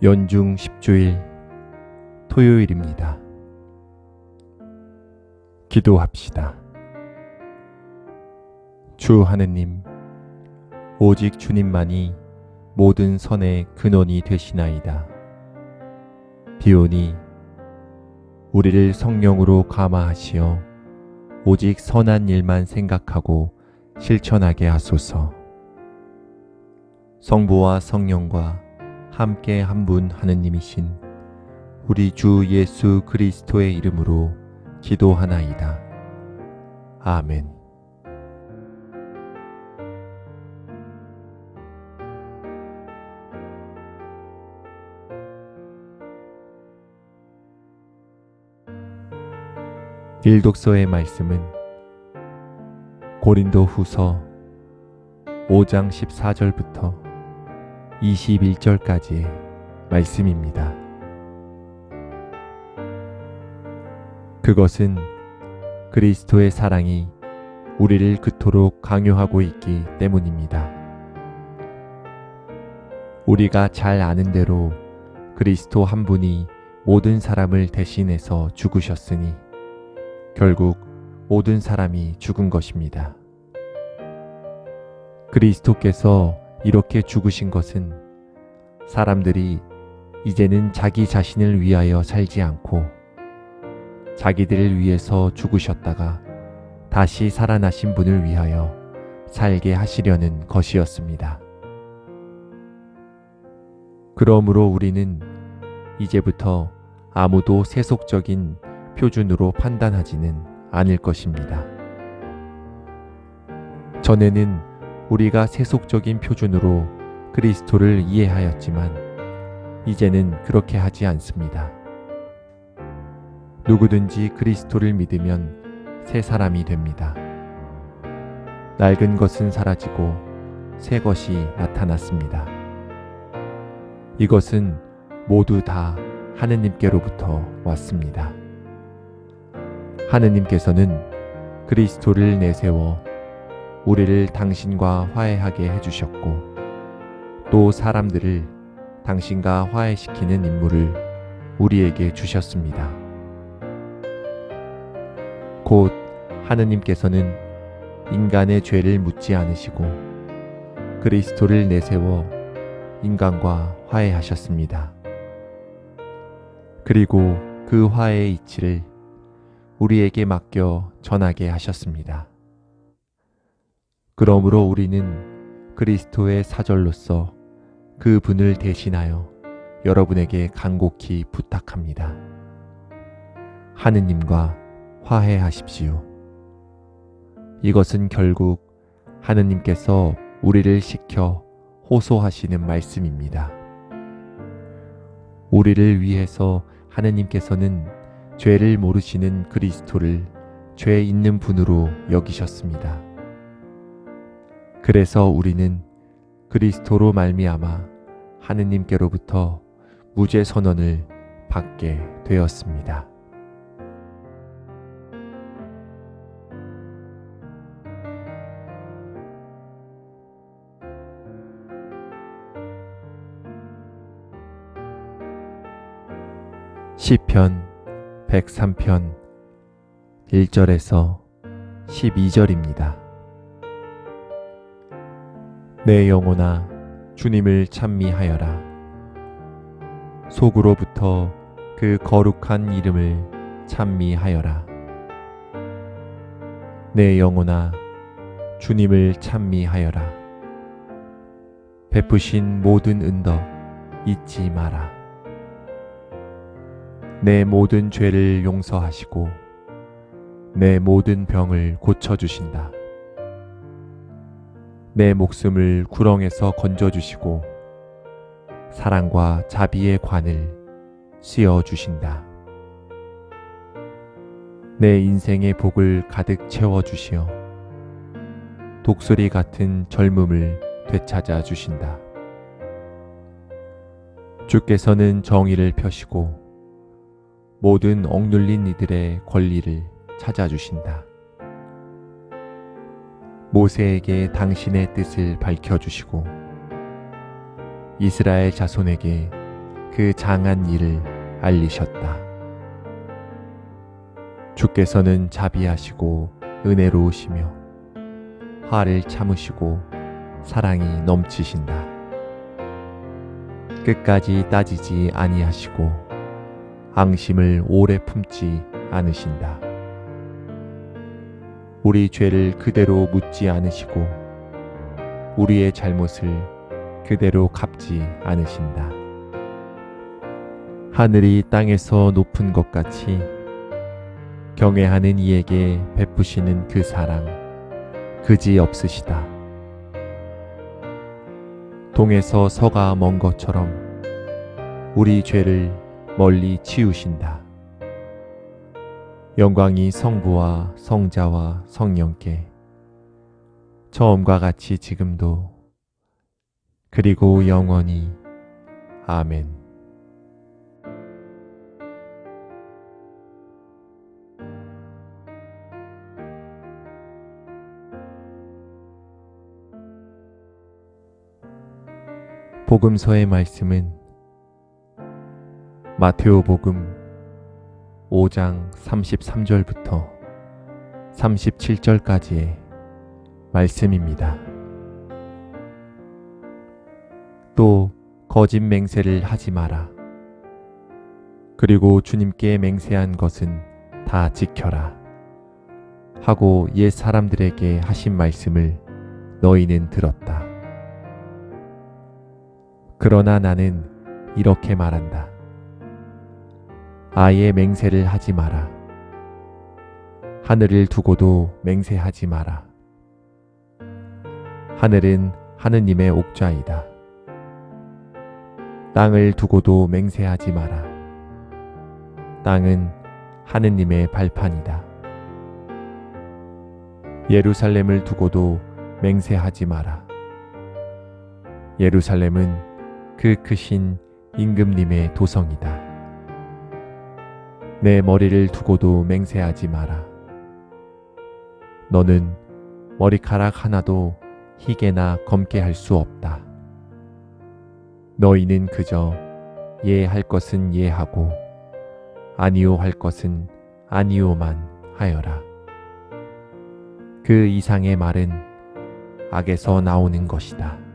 연중 10주일 토요일입니다. 기도합시다. 주 하느님, 오직 주님만이 모든 선의 근원이 되시나이다. 비오니 우리를 성령으로 감화하시어 오직 선한 일만 생각하고 실천하게 하소서. 성부와 성령과 함께 한 분 하느님이신 우리 주 예수 그리스도의 이름으로 기도하나이다. 아멘. 일독서의 말씀은 고린도 후서 5장 14절부터 21절까지의 말씀입니다. 그것은 그리스도의 사랑이 우리를 그토록 강요하고 있기 때문입니다. 우리가 잘 아는 대로 그리스도 한 분이 모든 사람을 대신해서 죽으셨으니 결국 모든 사람이 죽은 것입니다. 그리스도께서 이렇게 죽으신 것은 사람들이 이제는 자기 자신을 위하여 살지 않고 자기들을 위해서 죽으셨다가 다시 살아나신 분을 위하여 살게 하시려는 것이었습니다. 그러므로 우리는 이제부터 아무도 세속적인 표준으로 판단하지는 않을 것입니다. 전에는 우리가 세속적인 표준으로 그리스도를 이해하였지만 이제는 그렇게 하지 않습니다. 누구든지 그리스도를 믿으면 새 사람이 됩니다. 낡은 것은 사라지고 새 것이 나타났습니다. 이것은 모두 다 하느님께로부터 왔습니다. 하느님께서는 그리스도를 내세워 우리를 당신과 화해하게 해주셨고 또 사람들을 당신과 화해시키는 임무를 우리에게 주셨습니다. 곧 하느님께서는 인간의 죄를 묻지 않으시고 그리스도를 내세워 인간과 화해하셨습니다. 그리고 그 화해의 이치를 우리에게 맡겨 전하게 하셨습니다. 그러므로 우리는 그리스도의 사절로서 그 분을 대신하여 여러분에게 간곡히 부탁합니다. 하느님과 화해하십시오. 이것은 결국 하느님께서 우리를 시켜 호소하시는 말씀입니다. 우리를 위해서 하느님께서는 죄를 모르시는 그리스도를 죄 있는 분으로 여기셨습니다. 그래서 우리는 그리스도로 말미암아 하느님께로부터 무죄 선언을 받게 되었습니다. 시편 103편 1절에서 12절입니다. 내 영혼아 주님을 찬미하여라. 속으로부터 그 거룩한 이름을 찬미하여라. 내 영혼아 주님을 찬미하여라. 베푸신 모든 은덕 잊지 마라. 내 모든 죄를 용서하시고 내 모든 병을 고쳐주신다. 내 목숨을 구렁에서 건져주시고 사랑과 자비의 관을 씌워주신다. 내 인생의 복을 가득 채워주시어 독수리 같은 젊음을 되찾아 주신다. 주께서는 정의를 펴시고 모든 억눌린 이들의 권리를 찾아주신다. 모세에게 당신의 뜻을 밝혀주시고 이스라엘 자손에게 그 장한 일을 알리셨다. 주께서는 자비하시고 은혜로우시며 화를 참으시고 사랑이 넘치신다. 끝까지 따지지 아니하시고 앙심을 오래 품지 않으신다. 우리 죄를 그대로 묻지 않으시고 우리의 잘못을 그대로 갚지 않으신다. 하늘이 땅에서 높은 것 같이 경외하는 이에게 베푸시는 그 사랑 그지 없으시다. 동에서 서가 먼 것처럼 우리 죄를 멀리 치우신다. 영광이 성부와 성자와 성령께 처음과 같이 지금도 그리고 영원히 아멘. 복음서의 말씀은 마테오 복음 5장 33절부터 37절까지의 말씀입니다. 또 거짓 맹세를 하지 마라. 그리고 주님께 맹세한 것은 다 지켜라. 하고 옛 사람들에게 하신 말씀을 너희는 들었다. 그러나 나는 이렇게 말한다. 아예 맹세를 하지 마라. 하늘을 두고도 맹세하지 마라. 하늘은 하느님의 옥좌이다. 땅을 두고도 맹세하지 마라. 땅은 하느님의 발판이다. 예루살렘을 두고도 맹세하지 마라. 예루살렘은 그 크신 임금님의 도성이다. 내 머리를 두고도 맹세하지 마라. 너는 머리카락 하나도 희게나 검게 할 수 없다. 너희는 그저 예할 것은 예하고 아니요 할 것은 아니요만 하여라. 그 이상의 말은 악에서 나오는 것이다.